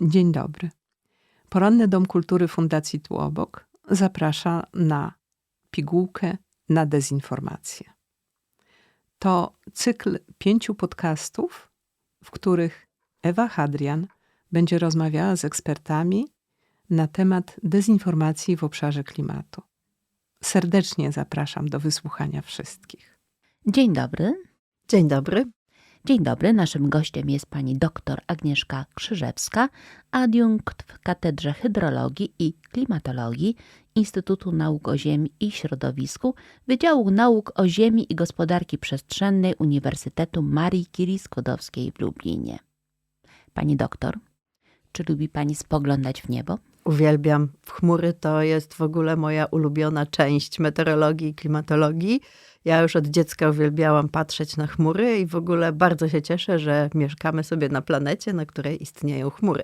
Dzień dobry. Poranny Dom Kultury Fundacji Tu obok zaprasza na pigułkę na dezinformację. To cykl pięciu podcastów, w których Ewa Hadrian będzie rozmawiała z ekspertami na temat dezinformacji w obszarze klimatu. Serdecznie zapraszam do wysłuchania wszystkich. Dzień dobry. Dzień dobry. Dzień dobry. Naszym gościem jest pani dr Agnieszka Krzyżewska, adiunkt w Katedrze Hydrologii i Klimatologii Instytutu Nauk o Ziemi i Środowisku Wydziału Nauk o Ziemi i Gospodarki Przestrzennej Uniwersytetu Marii Curie Skłodowskiej w Lublinie. Pani doktor, czy lubi pani spoglądać w niebo? Uwielbiam. Chmury to jest w ogóle moja ulubiona część meteorologii i klimatologii. Ja już od dziecka uwielbiałam patrzeć na chmury i w ogóle bardzo się cieszę, że mieszkamy sobie na planecie, na której istnieją chmury.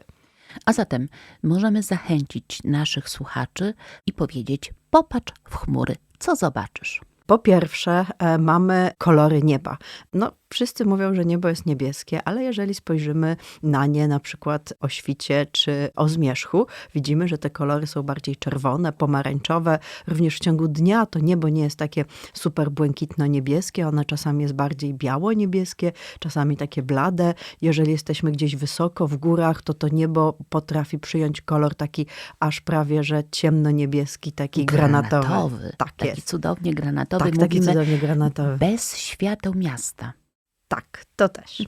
A zatem możemy zachęcić naszych słuchaczy i powiedzieć: popatrz w chmury, co zobaczysz. Po pierwsze, e, mamy kolory nieba. No, wszyscy mówią, że niebo jest niebieskie, ale jeżeli spojrzymy na nie na przykład o świcie czy o zmierzchu, widzimy, że te kolory są bardziej czerwone, pomarańczowe. Również w ciągu dnia to niebo nie jest takie super błękitno-niebieskie, one czasami jest bardziej biało-niebieskie, czasami takie blade. Jeżeli jesteśmy gdzieś wysoko w górach, to to niebo potrafi przyjąć kolor taki aż prawie, że ciemno-niebieski, taki granatowy. granatowy. Tak taki jest. cudownie granatowy. Tak, taki cudownie granatowy. bez świateł miasta. Tak, to też.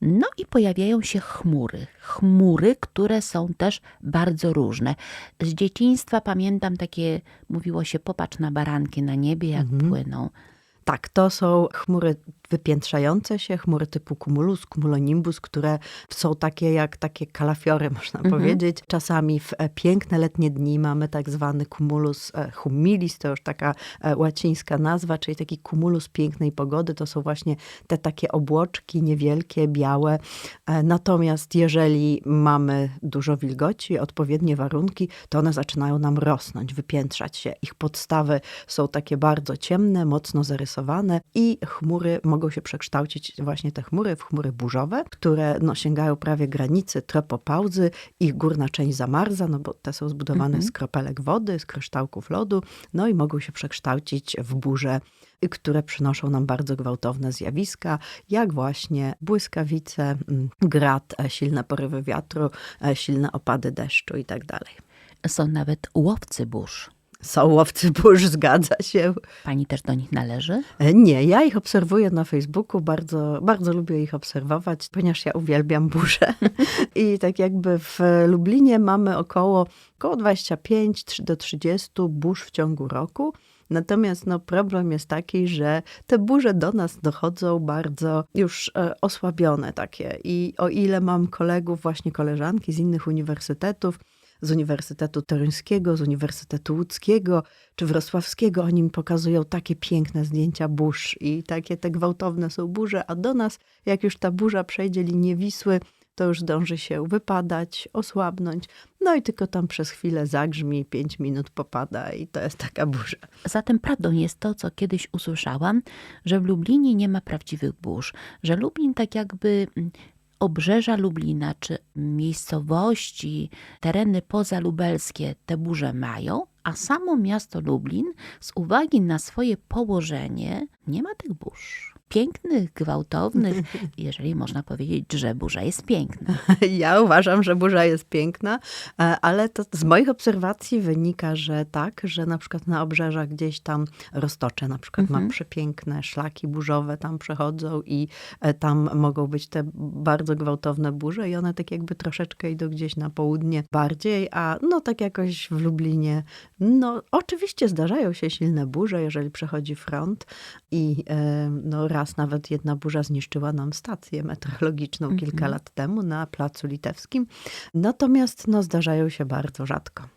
No i pojawiają się chmury. Chmury, które są też bardzo różne. Z dzieciństwa pamiętam takie, mówiło się, popatrz na baranki na niebie, jak Mhm. płyną. Tak, to są chmury wypiętrzające się, chmury typu cumulus, cumulonimbus, które są takie jak takie kalafiory, można Mhm. powiedzieć. Czasami w e, piękne letnie dni mamy tak zwany cumulus e, humilis, to już taka e, łacińska nazwa, czyli taki cumulus pięknej pogody. To są właśnie te takie obłoczki niewielkie, białe. Natomiast jeżeli mamy dużo wilgoci, odpowiednie warunki, to one zaczynają nam rosnąć, wypiętrzać się. Ich podstawy są takie bardzo ciemne, mocno zarysowane i chmury mogą się przekształcić, właśnie te chmury, w chmury burzowe, które no, sięgają prawie granicy tropopauzy. Ich górna część zamarza, no bo te są zbudowane Mhm. z kropelek wody, z kryształków lodu, no i mogą się przekształcić w burze które przynoszą nam bardzo gwałtowne zjawiska, jak właśnie błyskawice, mm, grad, e, silne porywy wiatru, e, silne opady deszczu i tak. Są nawet łowcy burz. Są łowcy burz, zgadza się. Pani też do nich należy? E, Nie, ja ich obserwuję na Facebooku, bardzo, bardzo lubię ich obserwować, ponieważ ja uwielbiam burze. I tak jakby w Lublinie mamy około, około 25 trzy- do 30 burz w ciągu roku. Natomiast no, problem jest taki, że te burze do nas dochodzą bardzo już e, osłabione takie. I o ile mam kolegów, właśnie koleżanki z innych uniwersytetów, z Uniwersytetu Toruńskiego, z Uniwersytetu Łódzkiego czy Wrocławskiego, oni mi pokazują takie piękne zdjęcia burz i takie te gwałtowne są burze, a do nas, jak już ta burza przejdzie linię Wisły, to już dąży się wypadać, osłabnąć, no i tylko tam przez chwilę zagrzmi, pięć minut popada i to jest taka burza. Zatem prawdą jest to, co kiedyś usłyszałam, że w Lublinie nie ma prawdziwych burz, że Lublin tak jakby mm, obrzeża Lublina, czy miejscowości, tereny pozalubelskie te burze mają, a samo miasto Lublin z uwagi na swoje położenie nie ma tych burz. Pięknych, gwałtownych, jeżeli można powiedzieć, że burza jest piękna. Ja uważam, że burza jest piękna, e, ale to z moich obserwacji wynika, że tak, że na przykład na obrzeżach gdzieś tam Roztocze na przykład Mhm. ma przepiękne szlaki burzowe, tam przechodzą i e, tam mogą być te bardzo gwałtowne burze i one tak jakby troszeczkę idą gdzieś na południe bardziej, a no tak jakoś w Lublinie, no oczywiście zdarzają się silne burze, jeżeli przechodzi front i e, no raz nawet jedna burza zniszczyła nam stację meteorologiczną Mhm. kilka lat temu na Placu Litewskim. Natomiast no, zdarzają się bardzo rzadko.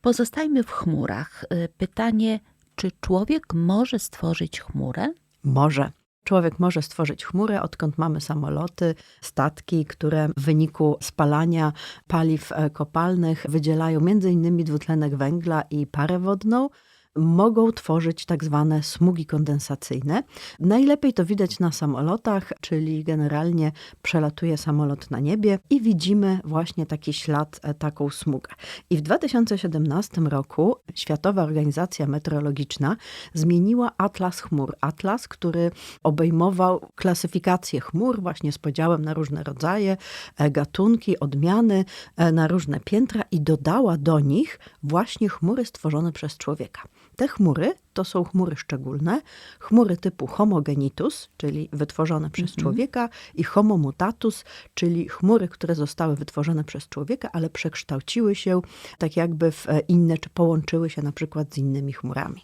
Pozostajmy w chmurach. Y, Pytanie, czy człowiek może stworzyć chmurę? Może. Człowiek może stworzyć chmurę, odkąd mamy samoloty, statki, które w wyniku spalania paliw e, kopalnych wydzielają m.in. dwutlenek węgla i parę wodną. Mogą tworzyć tak zwane smugi kondensacyjne. Najlepiej to widać na samolotach, czyli generalnie przelatuje samolot na niebie i widzimy właśnie taki ślad, e, taką smugę. I w 2017 roku Światowa Organizacja Meteorologiczna zmieniła atlas chmur. Atlas, który obejmował klasyfikację chmur właśnie z podziałem na różne rodzaje, e, gatunki, odmiany, e, na różne piętra i dodała do nich właśnie chmury stworzone przez człowieka. Te chmury to są chmury szczególne, chmury typu homogenitus, czyli wytworzone przez człowieka, i homo mutatus, czyli chmury, które zostały wytworzone przez człowieka, ale przekształciły się tak jakby w e, inne, czy połączyły się na przykład z innymi chmurami.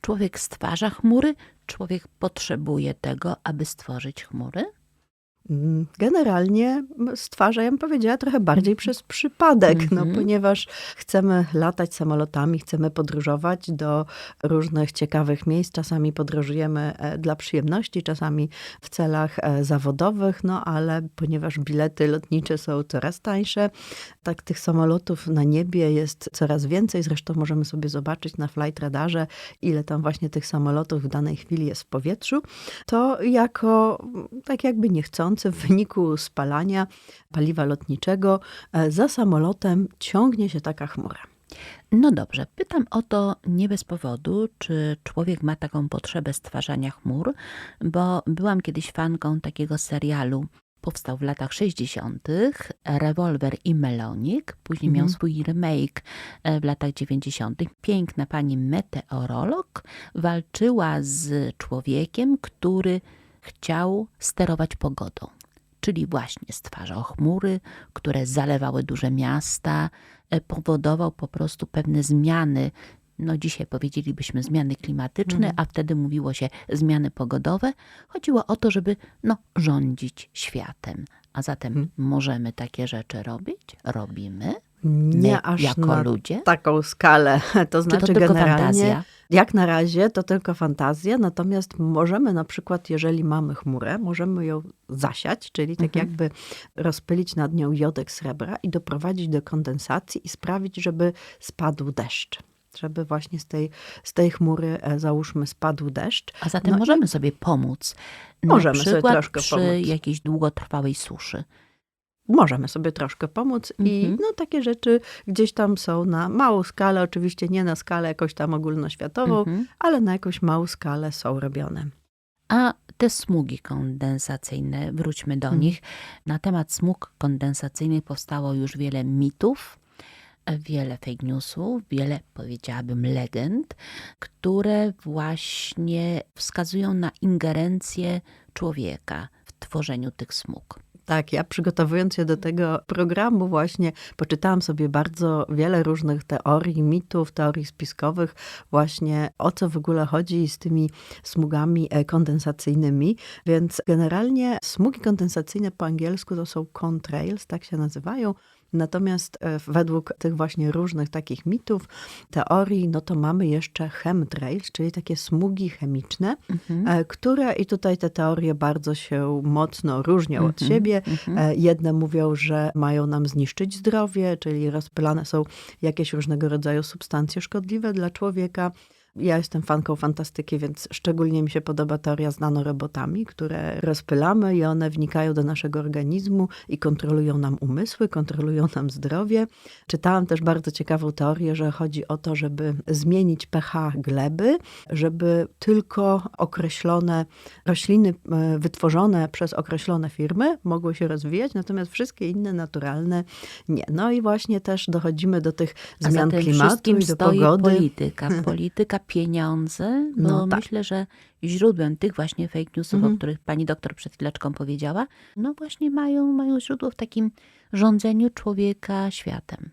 Człowiek stwarza chmury, człowiek potrzebuje tego, aby stworzyć chmury? Mm, Generalnie stwarza, ja bym powiedziała, trochę bardziej przez przypadek, no, Mhm. ponieważ chcemy latać samolotami, chcemy podróżować do różnych ciekawych miejsc. Czasami podróżujemy e, dla przyjemności, czasami w celach e, zawodowych, no ale ponieważ bilety lotnicze są coraz tańsze, tak tych samolotów na niebie jest coraz więcej. Zresztą możemy sobie zobaczyć na flight radarze, ile tam właśnie tych samolotów w danej chwili jest w powietrzu. To jako tak jakby niechcący w wyniku spalania paliwa lotniczego e, za samolotem ciągnie się taka chmura. No dobrze, pytam o to nie bez powodu, czy człowiek ma taką potrzebę stwarzania chmur, bo byłam kiedyś fanką takiego serialu. Powstał w latach 60. Rewolwer i Melonik. Później miał Mhm. swój remake e, w latach 90. Piękna pani meteorolog walczyła z człowiekiem, który chciał sterować pogodą. Czyli właśnie stwarzał chmury, które zalewały duże miasta, e, powodował po prostu pewne zmiany. No dzisiaj powiedzielibyśmy zmiany klimatyczne, Mhm. a wtedy mówiło się zmiany pogodowe. Chodziło o to, żeby no, rządzić światem. A zatem Mhm. możemy takie rzeczy robić? Robimy? Nie aż jako na ludzie? taką skalę. To Czy znaczy to generalnie fantazja? Jak na razie to tylko fantazja, natomiast możemy na przykład, jeżeli mamy chmurę, możemy ją zasiać, czyli tak Mhm. jakby rozpylić nad nią jodek srebra i doprowadzić do kondensacji i sprawić, żeby spadł deszcz. Żeby właśnie z tej, z tej chmury, e, załóżmy, spadł deszcz. A zatem No i- możemy sobie pomóc. Możemy na sobie troszkę przy pomóc. jakiejś długotrwałej suszy. Możemy sobie troszkę pomóc i Mhm. no, takie rzeczy gdzieś tam są na małą skalę, oczywiście nie na skalę jakąś tam ogólnoświatową, Mhm. ale na jakąś małą skalę są robione. A te smugi kondensacyjne, wróćmy do Mhm. nich. Na temat smug kondensacyjnych powstało już wiele mitów, wiele fake newsów, wiele, powiedziałabym, legend, które właśnie wskazują na ingerencję człowieka w tworzeniu tych smug. Tak, ja przygotowując się do tego programu właśnie poczytałam sobie bardzo wiele różnych teorii, mitów, teorii spiskowych, właśnie o co w ogóle chodzi z tymi smugami e, kondensacyjnymi. Więc generalnie smugi kondensacyjne po angielsku to są contrails, tak się nazywają. Natomiast e, według tych właśnie różnych takich mitów, teorii, no to mamy jeszcze chemtrails, czyli takie smugi chemiczne, Mhm. e, które i tutaj te teorie bardzo się mocno różnią od Mhm, siebie. mhm. E, Jedne mówią, że mają nam zniszczyć zdrowie, czyli rozpylane są jakieś różnego rodzaju substancje szkodliwe dla człowieka. Ja jestem fanką fantastyki, więc szczególnie mi się podoba teoria z nanorobotami, które rozpylamy i one wnikają do naszego organizmu i kontrolują nam umysły, kontrolują nam zdrowie. Czytałam też bardzo ciekawą teorię, że chodzi o to, żeby zmienić pH gleby, żeby tylko określone rośliny e, wytworzone przez określone firmy mogły się rozwijać, natomiast wszystkie inne naturalne nie. No i właśnie też dochodzimy do tych zmian klimatu i do pogody. polityka. Polityka, pieniądze, bo No tak. myślę, że źródłem tych właśnie fake newsów, Mhm. o których pani doktor przed chwileczką powiedziała, no właśnie mają, mają źródło w takim rządzeniu człowieka światem.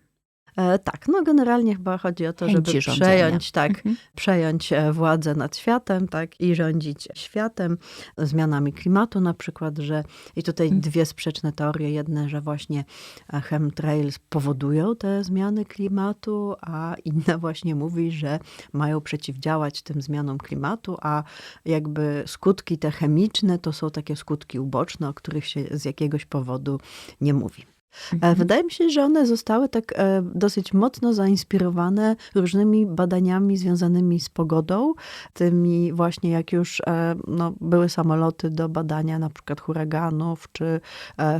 E, tak, no generalnie chyba chodzi o to, Chęci żeby rządzenia. przejąć, tak, Mhm. przejąć e, władzę nad światem, tak, i rządzić światem, zmianami klimatu na przykład, że i tutaj Mhm. dwie sprzeczne teorie, jedne, że właśnie e, chemtrails powodują te zmiany klimatu, a inna właśnie mówi, że mają przeciwdziałać tym zmianom klimatu, a jakby skutki te chemiczne to są takie skutki uboczne, o których się z jakiegoś powodu nie mówi. E, Mhm. Wydaje mi się, że one zostały tak e, dosyć mocno zainspirowane różnymi badaniami związanymi z pogodą, tymi właśnie jak już e, no, były samoloty do badania na przykład huraganów, czy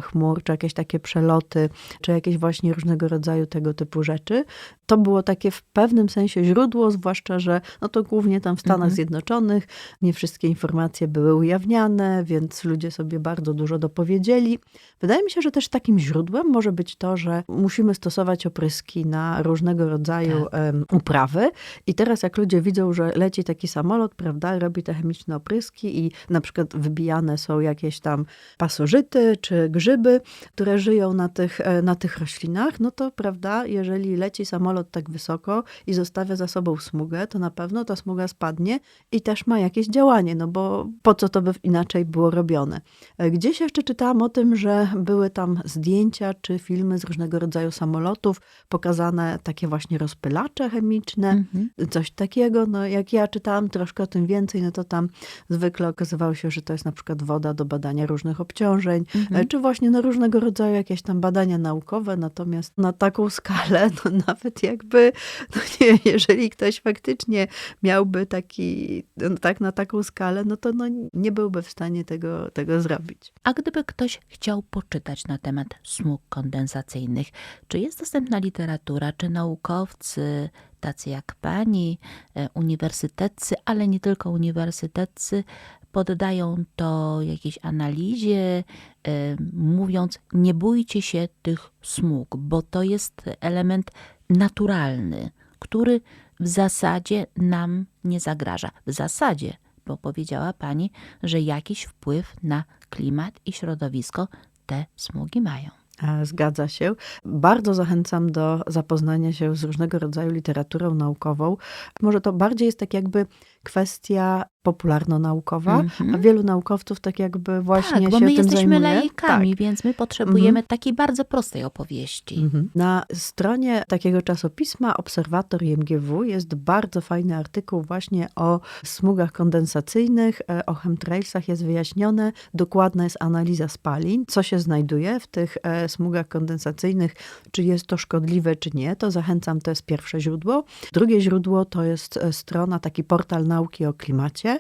chmur, czy jakieś takie przeloty, czy jakieś właśnie różnego rodzaju tego typu rzeczy. To było takie w pewnym sensie źródło, zwłaszcza, że no to głównie tam w Stanach Mhm. Zjednoczonych nie wszystkie informacje były ujawniane, więc ludzie sobie bardzo dużo dopowiedzieli. Wydaje mi się, że też takim źródłem może być to, że musimy stosować opryski na różnego rodzaju em, uprawy. I teraz jak ludzie widzą, że leci taki samolot, prawda, robi te chemiczne opryski i na przykład wybijane są jakieś tam pasożyty czy grzyby, które żyją na tych, e, na tych roślinach, no to prawda, jeżeli leci samolot tak wysoko i zostawia za sobą smugę, to na pewno ta smuga spadnie i też ma jakieś działanie, no bo po co to by inaczej było robione. E, Gdzieś jeszcze czytałam o tym, że były tam zdjęcia czy filmy z różnego rodzaju samolotów, pokazane takie właśnie rozpylacze chemiczne, Mhm. coś takiego. No, jak ja czytałam troszkę o tym więcej, no to tam zwykle okazywało się, że to jest na przykład woda do badania różnych obciążeń, Mhm. e, czy właśnie no, różnego rodzaju jakieś tam badania naukowe, natomiast na taką skalę, no nawet jakby, no nie, jeżeli ktoś faktycznie miałby taki, no, tak na taką skalę, no to no, nie byłby w stanie tego, tego zrobić. A gdyby ktoś chciał poczytać na temat smug kondensacyjnych, czy jest dostępna literatura, czy naukowcy, tacy jak pani, e, uniwersyteccy, ale nie tylko uniwersyteccy, poddają to jakiejś analizie, e, mówiąc, nie bójcie się tych smug, bo to jest element naturalny, który w zasadzie nam nie zagraża. W zasadzie, bo powiedziała pani, że jakiś wpływ na klimat i środowisko te smugi mają. E, Zgadza się. Bardzo zachęcam do zapoznania się z różnego rodzaju literaturą naukową. Może to bardziej jest tak jakby kwestia popularno-naukowa, Mhm. a wielu naukowców tak jakby właśnie tak, bo się my tym jesteśmy zajmuje. laikami, Tak. więc my potrzebujemy takiej bardzo prostej opowieści. Mhm. Na stronie takiego czasopisma Obserwator IMGW jest bardzo fajny artykuł właśnie o smugach kondensacyjnych, e, o chemtrailsach jest wyjaśnione, dokładna jest analiza spalin, co się znajduje w tych e, smugach kondensacyjnych, czy jest to szkodliwe, czy nie, to zachęcam, to jest pierwsze źródło. Drugie źródło to jest e, strona, taki portal nauki o klimacie.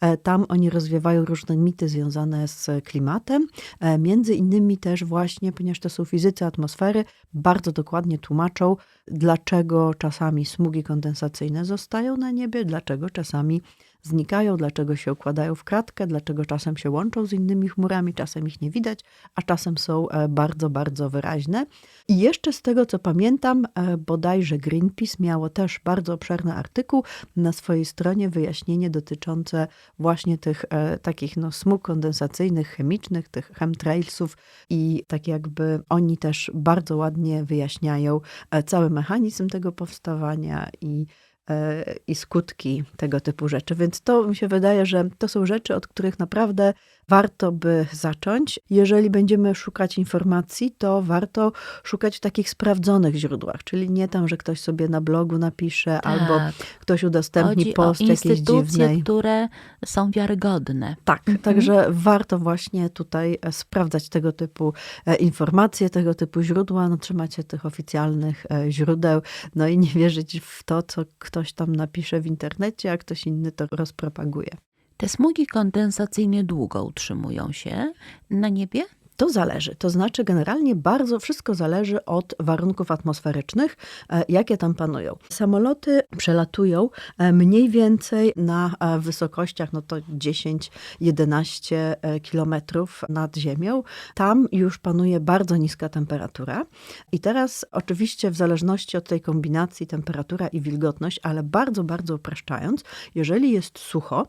E, Tam oni rozwiewają różne mity związane z klimatem, E, Między innymi też właśnie, ponieważ to są fizycy atmosfery, bardzo dokładnie tłumaczą, dlaczego czasami smugi kondensacyjne zostają na niebie, dlaczego czasami znikają, dlaczego się układają w kratkę, dlaczego czasem się łączą z innymi chmurami, czasem ich nie widać, a czasem są e, bardzo, bardzo wyraźne. I jeszcze z tego, co pamiętam, e, bodajże Greenpeace miało też bardzo obszerny artykuł na swojej stronie, wyjaśnienie dotyczące właśnie tych e, takich no, smug kondensacyjnych, chemicznych, tych chemtrailsów i tak jakby oni też bardzo ładnie wyjaśniają cały mechanizm tego powstawania i i skutki tego typu rzeczy. Więc to mi się wydaje, że to są rzeczy, od których naprawdę warto by zacząć. Jeżeli będziemy szukać informacji, to warto szukać w takich sprawdzonych źródłach, czyli nie tam, że ktoś sobie na blogu napisze albo Tak. ktoś udostępni Chodzi post jakiejś dziwnej. które są wiarygodne. Tak, Mhm. także warto właśnie tutaj e, sprawdzać tego typu e, informacje, tego typu źródła, no, trzymać się tych oficjalnych e, źródeł, no i nie wierzyć w to, co ktoś tam napisze w internecie, a ktoś inny to rozpropaguje. Te smugi kondensacyjne długo utrzymują się na niebie? To zależy. To znaczy, generalnie bardzo wszystko zależy od warunków atmosferycznych, e, jakie tam panują. Samoloty przelatują e, mniej więcej na e, wysokościach, no to 10-11 e, kilometrów nad ziemią. Tam już panuje bardzo niska temperatura. I teraz, oczywiście, w zależności od tej kombinacji temperatura i wilgotność, ale bardzo, bardzo upraszczając, jeżeli jest sucho,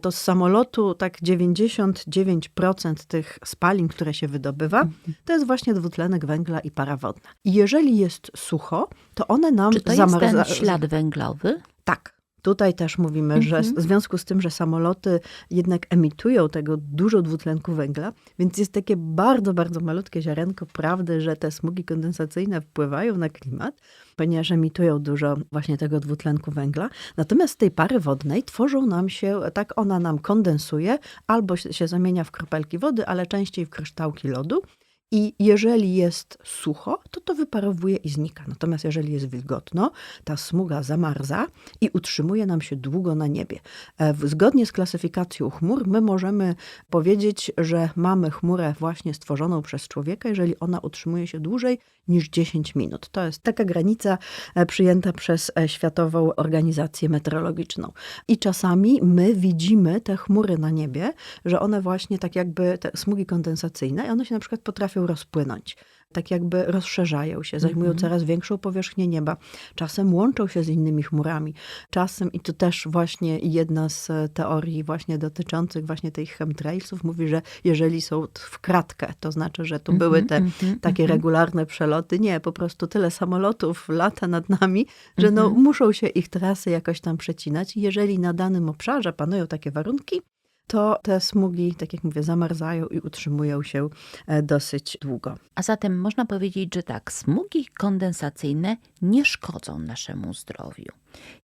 to z samolotu tak 99% tych spalin, które się wydobywa, to jest właśnie dwutlenek węgla i para wodna. I jeżeli jest sucho, to one nam Czy to jest ten zamarza- ślad węglowy? tak. Tutaj też mówimy, że Mhm. w związku z tym, że samoloty jednak emitują tego dużo dwutlenku węgla, więc jest takie bardzo, bardzo malutkie ziarenko prawdy, że te smugi kondensacyjne wpływają na klimat, ponieważ emitują dużo właśnie tego dwutlenku węgla. Natomiast z tej pary wodnej tworzą nam się, tak ona nam kondensuje, albo się się zamienia w kropelki wody, ale częściej w kryształki lodu. I jeżeli jest sucho, to to wyparowuje i znika. Natomiast jeżeli jest wilgotno, ta smuga zamarza i utrzymuje nam się długo na niebie. E, Zgodnie z klasyfikacją chmur, my możemy powiedzieć, że mamy chmurę właśnie stworzoną przez człowieka, jeżeli ona utrzymuje się dłużej niż 10 minut. To jest taka granica e, przyjęta przez e, Światową Organizację Meteorologiczną. I czasami my widzimy te chmury na niebie, że one właśnie tak jakby te smugi kondensacyjne, i one się na przykład potrafią rozpłynąć. Tak jakby rozszerzają się, zajmują coraz większą powierzchnię nieba. Czasem łączą się z innymi chmurami. Czasem, i to też właśnie jedna z e, teorii właśnie dotyczących właśnie tych chemtrailsów mówi, że jeżeli są w kratkę, to znaczy, że tu były te takie regularne przeloty. Nie, po prostu tyle samolotów lata nad nami, że no, muszą się ich trasy jakoś tam przecinać. Jeżeli na danym obszarze panują takie warunki, to te smugi, tak jak mówię, zamarzają i utrzymują się e, dosyć długo. A zatem można powiedzieć, że tak, smugi kondensacyjne nie szkodzą naszemu zdrowiu,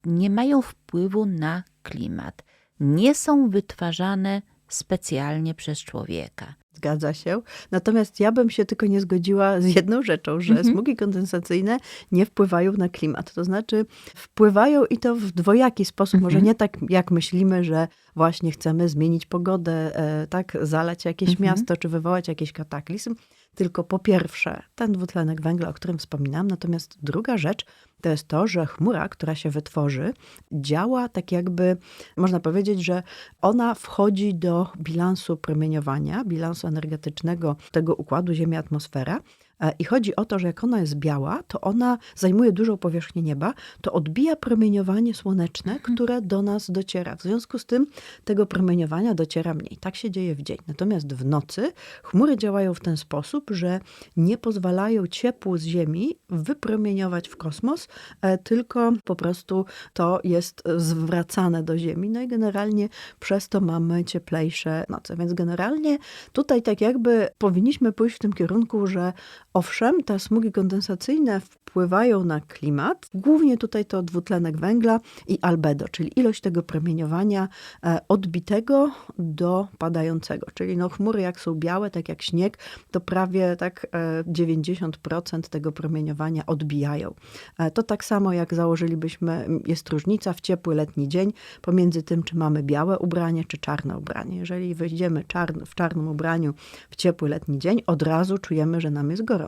nie mają wpływu na klimat, nie są wytwarzane specjalnie przez człowieka. Zgadza się. Natomiast ja bym się tylko nie zgodziła z jedną rzeczą, że smugi kondensacyjne nie wpływają na klimat. To znaczy wpływają i to w dwojaki sposób. Może nie tak jak myślimy, że właśnie chcemy zmienić pogodę, e, tak, zalać jakieś miasto, czy wywołać jakiś kataklizm. Tylko po pierwsze ten dwutlenek węgla, o którym wspominam. Natomiast druga rzecz to jest to, że chmura, która się wytworzy, działa tak jakby, można powiedzieć, że ona wchodzi do bilansu promieniowania, bilansu energetycznego tego układu Ziemia-atmosfera. E, I chodzi o to, że jak ona jest biała, to ona zajmuje dużą powierzchnię nieba, to odbija promieniowanie słoneczne, które do nas dociera. W związku z tym tego promieniowania dociera mniej. Tak się dzieje w dzień. Natomiast w nocy chmury działają w ten sposób, że nie pozwalają ciepłu z Ziemi wypromieniować w kosmos, e, tylko po prostu to jest zwracane do Ziemi. No i generalnie przez to mamy cieplejsze noce. Więc generalnie tutaj tak jakby powinniśmy pójść w tym kierunku, że owszem, te smugi kondensacyjne wpływają na klimat. Głównie tutaj to dwutlenek węgla i albedo, czyli ilość tego promieniowania e, odbitego do padającego. Czyli no chmury jak są białe, tak jak śnieg, to prawie tak e, 90% tego promieniowania odbijają. E, To tak samo jak założylibyśmy, jest różnica w ciepły letni dzień pomiędzy tym, czy mamy białe ubranie, czy czarne ubranie. Jeżeli wyjdziemy czarn, w czarnym ubraniu w ciepły letni dzień, od razu czujemy, że nam jest gorąco.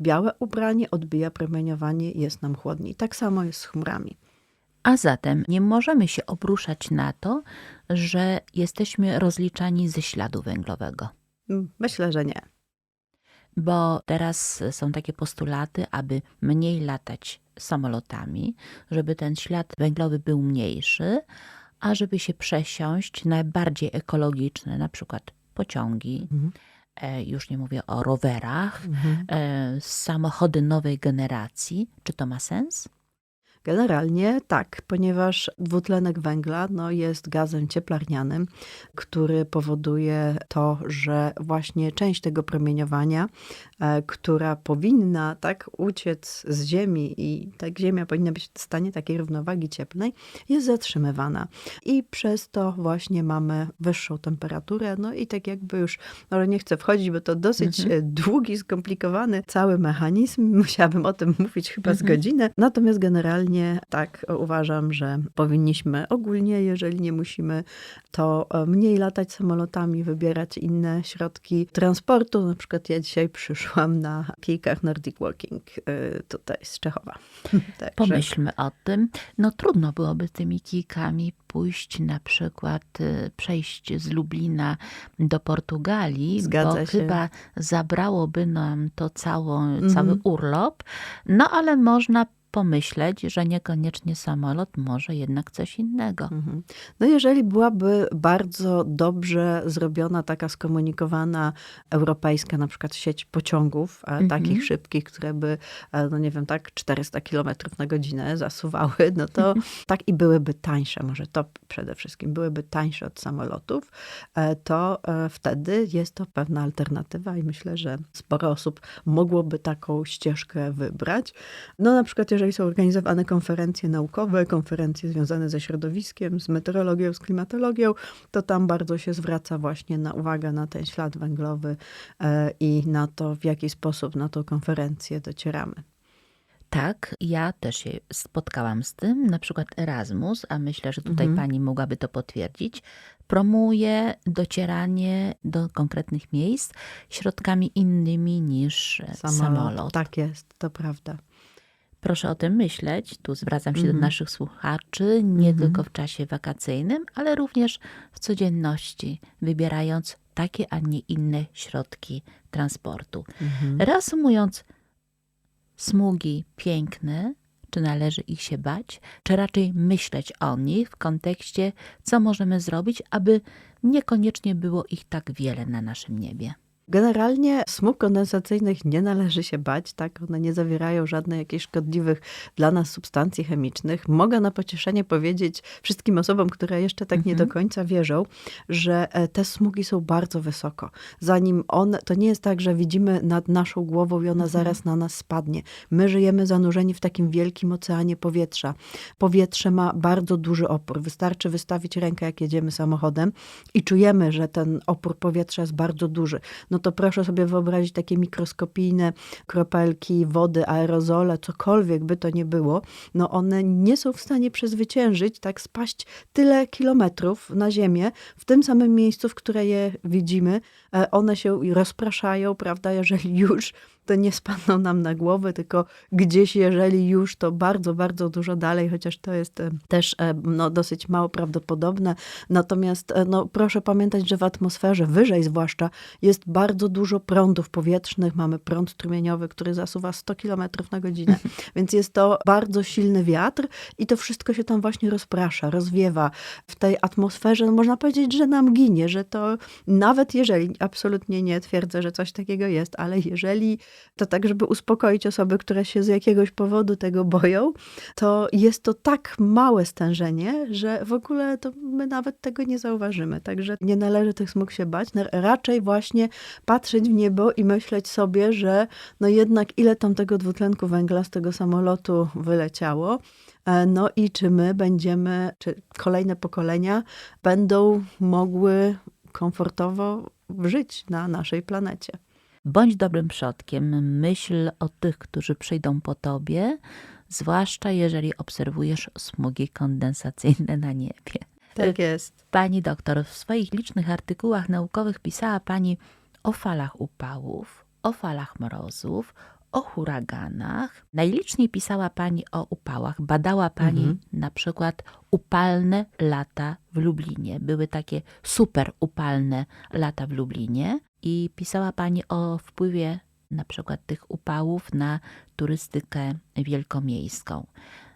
Białe ubranie odbija promieniowanie, jest nam chłodniej. Tak samo jest z chmurami. A zatem nie możemy się obruszać na to, że jesteśmy rozliczani ze śladu węglowego. Mm, Myślę, że nie. Bo teraz są takie postulaty, aby mniej latać samolotami, żeby ten ślad węglowy był mniejszy, a żeby się przesiąść na bardziej ekologiczne, na przykład pociągi, e, już nie mówię o rowerach, e, samochody nowej generacji. Czy to ma sens? Generalnie tak, ponieważ dwutlenek węgla no, jest gazem cieplarnianym, który powoduje to, że właśnie część tego promieniowania, e, która powinna tak uciec z Ziemi i tak Ziemia powinna być w stanie takiej równowagi cieplnej, jest zatrzymywana. I przez to właśnie mamy wyższą temperaturę. No i tak jakby już, może nie chcę wchodzić, bo to dosyć e, długi, skomplikowany cały mechanizm. Musiałabym o tym mówić chyba z godzinę. Natomiast generalnie tak uważam, że powinniśmy ogólnie, jeżeli nie musimy, to e, mniej latać samolotami, wybierać inne środki transportu. Na przykład ja dzisiaj przyszłam na kijkach Nordic Walking e, tutaj z Czechowa. Także- Pomyślmy o tym. No trudno byłoby tymi kijkami pójść na przykład, y, przejść z Lublina do Portugalii, Zgadza bo się. chyba zabrałoby nam to całą, Mhm. cały urlop. No ale można pomyśleć, że niekoniecznie samolot, może jednak coś innego. Mhm. No jeżeli byłaby bardzo dobrze zrobiona, taka skomunikowana europejska na przykład sieć pociągów, e, takich szybkich, które by, e, no nie wiem, tak 400 km na godzinę zasuwały, no to tak i byłyby tańsze, może to przede wszystkim, byłyby tańsze od samolotów, e, to wtedy jest to pewna alternatywa i myślę, że sporo osób mogłoby taką ścieżkę wybrać. No na przykład jeżeli jeżeli są organizowane konferencje naukowe, konferencje związane ze środowiskiem, z meteorologią, z klimatologią, to tam bardzo się zwraca właśnie na uwagę na ten ślad węglowy e, i na to, w jaki sposób na tą konferencję docieramy. Tak, ja też się spotkałam z tym, na przykład Erasmus, a myślę, że tutaj Mhm. pani mogłaby to potwierdzić, promuje docieranie do konkretnych miejsc środkami innymi niż samolot. Tak jest, to prawda. Proszę o tym myśleć. Tu zwracam się do Mhm. naszych słuchaczy, nie Mhm. tylko w czasie wakacyjnym, ale również w codzienności, wybierając takie, a nie inne środki transportu. Mhm. Reasumując, smugi piękne, czy należy ich się bać, czy raczej myśleć o nich w kontekście, co możemy zrobić, aby niekoniecznie było ich tak wiele na naszym niebie. Generalnie smug kondensacyjnych nie należy się bać, tak? One nie zawierają żadnych jakichś szkodliwych dla nas substancji chemicznych. Mogę na pocieszenie powiedzieć wszystkim osobom, które jeszcze tak nie Mhm. do końca wierzą, że e, te smugi są bardzo wysoko. Zanim one, to nie jest tak, że widzimy nad naszą głową i ona zaraz na nas spadnie. My żyjemy zanurzeni w takim wielkim oceanie powietrza. Powietrze ma bardzo duży opór. Wystarczy wystawić rękę, jak jedziemy samochodem i czujemy, że ten opór powietrza jest bardzo duży no to proszę sobie wyobrazić takie mikroskopijne kropelki wody, aerozole, cokolwiek by to nie było, no one nie są w stanie przezwyciężyć, tak spaść tyle kilometrów na ziemię w tym samym miejscu, w które je widzimy. E, One się rozpraszają, prawda, jeżeli już to nie spadną nam na głowę, tylko gdzieś, jeżeli już, to bardzo, bardzo dużo dalej, chociaż to jest też no, dosyć mało prawdopodobne. Natomiast e, no, proszę pamiętać, że w atmosferze, wyżej zwłaszcza, jest bardzo dużo prądów powietrznych. Mamy prąd strumieniowy, który zasuwa 100 km na godzinę, więc jest to bardzo silny wiatr i to wszystko się tam właśnie rozprasza, rozwiewa w tej atmosferze. No, można powiedzieć, że nam ginie, że to nawet jeżeli, absolutnie nie twierdzę, że coś takiego jest, ale jeżeli to tak, żeby uspokoić osoby, które się z jakiegoś powodu tego boją, to jest to tak małe stężenie, że w ogóle to my nawet tego nie zauważymy. Także nie należy tych smug się bać. Raczej właśnie patrzeć w niebo i myśleć sobie, że no jednak ile tam tego dwutlenku węgla z tego samolotu wyleciało. E, No i czy my będziemy, czy kolejne pokolenia będą mogły komfortowo żyć na naszej planecie. Bądź dobrym przodkiem, myśl o tych, którzy przyjdą po tobie, zwłaszcza jeżeli obserwujesz smugi kondensacyjne na niebie. Tak jest. Pani doktor, w swoich licznych artykułach naukowych pisała Pani o falach upałów, o falach mrozów, o huraganach. Najliczniej pisała Pani o upałach. Badała Pani Mhm. na przykład upalne lata w Lublinie. Były takie super upalne lata w Lublinie i pisała Pani o wpływie na przykład tych upałów na turystykę wielkomiejską.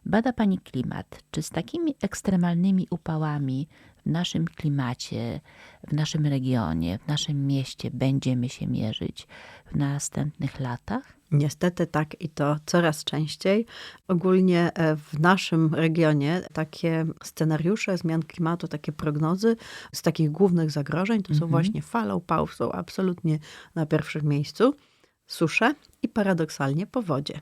Bada Pani klimat. Czy z takimi ekstremalnymi upałami w naszym klimacie, w naszym regionie, w naszym mieście będziemy się mierzyć w następnych latach? Niestety tak i to coraz częściej. Ogólnie e, w naszym regionie takie scenariusze zmian klimatu, takie prognozy z takich głównych zagrożeń to są Mhm. właśnie fale upałów, są absolutnie na pierwszym miejscu. Susze i paradoksalnie powodzie.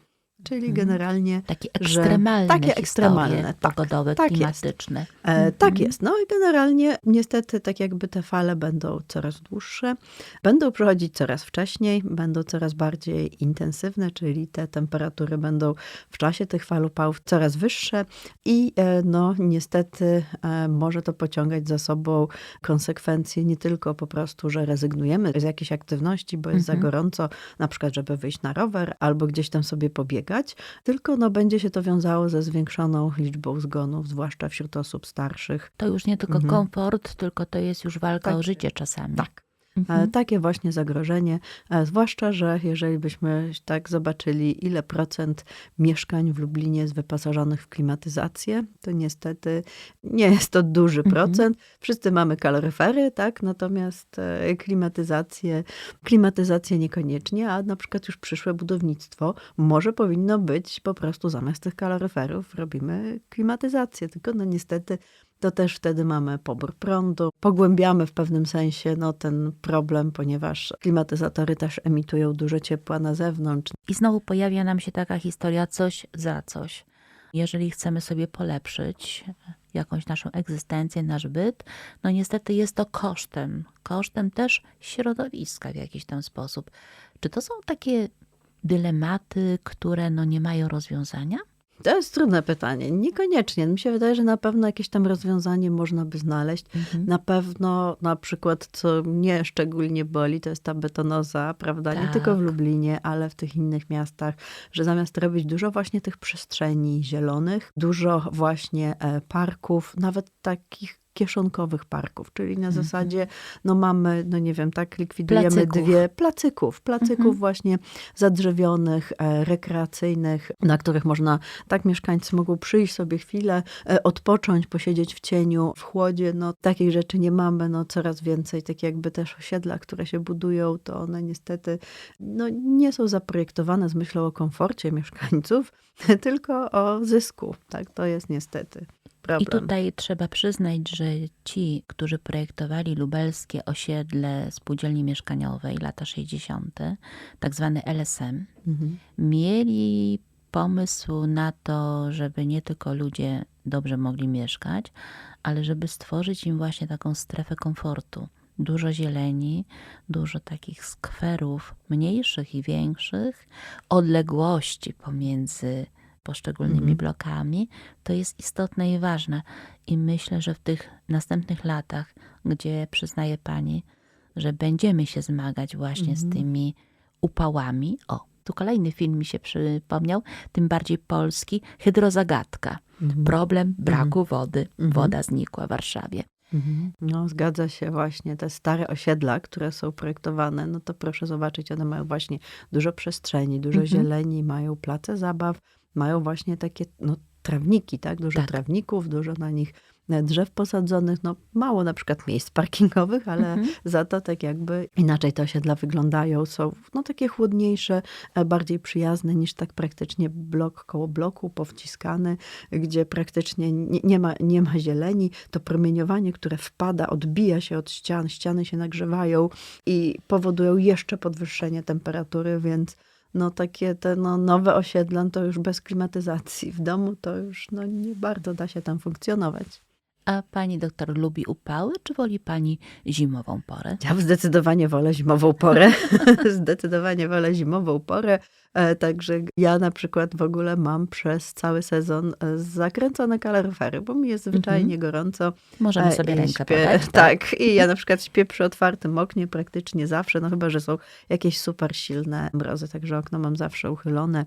Czyli Mhm. generalnie ekstremalne takie ekstremalne, tak, pogodowe, tak jest. klimatyczne. E, tak Mhm. jest. No i generalnie niestety tak jakby te fale będą coraz dłuższe, będą przychodzić coraz wcześniej, będą coraz bardziej intensywne, czyli te temperatury będą w czasie tych fal upałów coraz wyższe i e, no niestety e, może to pociągać za sobą konsekwencje nie tylko po prostu, że rezygnujemy z jakiejś aktywności, bo jest Mhm. za gorąco, na przykład żeby wyjść na rower albo gdzieś tam sobie pobiegać, tylko no będzie się to wiązało ze zwiększoną liczbą zgonów, zwłaszcza wśród osób starszych. To już nie tylko Mhm. komfort, tylko to jest już walka Tak. o życie czasami. Tak. Mhm. E, Takie właśnie zagrożenie, e, zwłaszcza, że jeżeli byśmy tak zobaczyli, ile procent mieszkań w Lublinie jest wyposażonych w klimatyzację, to niestety nie jest to duży Mhm. procent. Wszyscy mamy kaloryfery, tak, natomiast e, klimatyzację, klimatyzację niekoniecznie, a na przykład już przyszłe budownictwo może powinno być po prostu zamiast tych kaloryferów robimy klimatyzację, tylko no niestety to też wtedy mamy pobór prądu. Pogłębiamy w pewnym sensie no, ten problem, ponieważ klimatyzatory też emitują dużo ciepła na zewnątrz. I znowu pojawia nam się taka historia coś za coś. Jeżeli chcemy sobie polepszyć jakąś naszą egzystencję, nasz byt, no niestety jest to kosztem. Kosztem też środowiska w jakiś tam sposób. Czy to są takie dylematy, które no nie mają rozwiązania? To jest trudne pytanie. Niekoniecznie. Mi się wydaje, że na pewno jakieś tam rozwiązanie można by znaleźć. Na pewno na przykład, co mnie szczególnie boli, to jest ta betonoza, prawda? Nie Tak. tylko w Lublinie, ale w tych innych miastach, że zamiast robić dużo właśnie tych przestrzeni zielonych, dużo właśnie e, parków, nawet takich kieszonkowych parków, czyli na zasadzie, no mamy, no nie wiem, tak likwidujemy Placyków. dwie placyków, placyków właśnie zadrzewionych, e, rekreacyjnych, na których można, tak mieszkańcy mogą przyjść sobie chwilę, e, odpocząć, posiedzieć w cieniu, w chłodzie, no takich rzeczy nie mamy, no coraz więcej, tak jakby też osiedla, które się budują, to one niestety, no nie są zaprojektowane z myślą o komforcie mieszkańców, tylko o zysku, tak, to jest niestety problem. I tutaj trzeba przyznać, że ci, którzy projektowali lubelskie osiedle spółdzielni mieszkaniowej lata 60., tak zwany LSM, Mhm. mieli pomysł na to, żeby nie tylko ludzie dobrze mogli mieszkać, ale żeby stworzyć im właśnie taką strefę komfortu. Dużo zieleni, dużo takich skwerów, mniejszych i większych, odległości pomiędzy poszczególnymi Mhm. blokami, to jest istotne i ważne. I myślę, że w tych następnych latach, gdzie przyznaje pani, że będziemy się zmagać właśnie z Mhm. tymi upałami. O, tu kolejny film mi się przypomniał, tym bardziej polski, Hydrozagadka. Mhm. Problem braku wody. Woda znikła w Warszawie. No, zgadza się właśnie. Te stare osiedla, które są projektowane, no to proszę zobaczyć, one mają właśnie dużo przestrzeni, dużo zieleni, mają place zabaw, mają właśnie takie no, trawniki, tak? Dużo Tak. trawników, dużo na nich e, drzew posadzonych, no mało na przykład miejsc parkingowych, ale Mhm. za to tak jakby inaczej te osiedla wyglądają, są no takie chłodniejsze, e, bardziej przyjazne niż tak praktycznie blok koło bloku powciskany, gdzie praktycznie nie, nie, ma, nie ma zieleni. To promieniowanie, które wpada, odbija się od ścian, ściany się nagrzewają i powodują jeszcze podwyższenie temperatury, więc no takie te no, nowe osiedla to już bez klimatyzacji. W domu to już no, nie bardzo da się tam funkcjonować. A pani doktor lubi upały, czy woli pani zimową porę? Ja zdecydowanie wolę zimową porę. zdecydowanie wolę zimową porę. E, Także ja na przykład w ogóle mam przez cały sezon e, zakręcone kaloryfery, bo mi jest zwyczajnie gorąco. Możemy E, sobie i rękę śpię, podać. Tak, i ja na przykład śpię przy otwartym oknie praktycznie zawsze, no chyba, że są jakieś super silne mrozy, także okno mam zawsze uchylone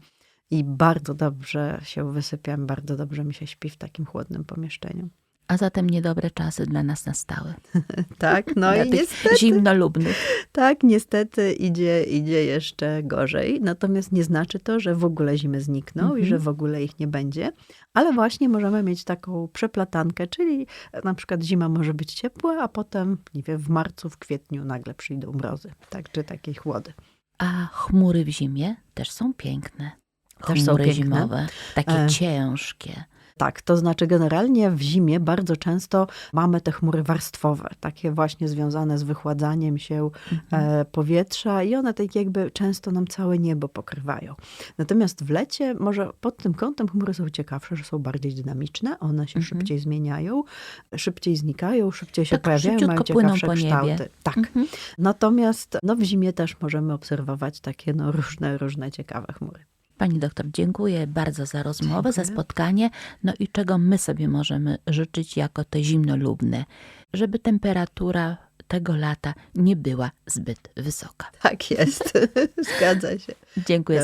i bardzo dobrze się wysypiam, bardzo dobrze mi się śpi w takim chłodnym pomieszczeniu. A zatem niedobre czasy dla nas nastały. Tak, no dla i tych niestety, zimnolubnych. tak, niestety idzie, idzie jeszcze gorzej. Natomiast nie znaczy to, że w ogóle zimy znikną i Mhm. że w ogóle ich nie będzie, ale właśnie możemy mieć taką przeplatankę, czyli na przykład zima może być ciepła, a potem, nie wiem, w marcu, w kwietniu nagle przyjdą mrozy, tak, czy takie chłody. A chmury w zimie też są piękne. Też są Chmury piękne. zimowe, takie E. ciężkie. Tak, to znaczy generalnie w zimie bardzo często mamy te chmury warstwowe, takie właśnie związane z wychładzaniem się e, powietrza i one tak jakby często nam całe niebo pokrywają. Natomiast w lecie może pod tym kątem chmury są ciekawsze, że są bardziej dynamiczne, one się Mhm. szybciej zmieniają, szybciej znikają, szybciej się Tak pojawiają, mają ciekawsze kształty. Tak. Mhm. Natomiast no, w zimie też możemy obserwować takie no, różne, różne ciekawe chmury. Pani doktor, dziękuję bardzo za rozmowę, za Dziękuję. spotkanie. No i czego my sobie możemy życzyć jako te zimnolubne, żeby temperatura tego lata nie była zbyt wysoka. Tak jest, zgadza się. Dziękuję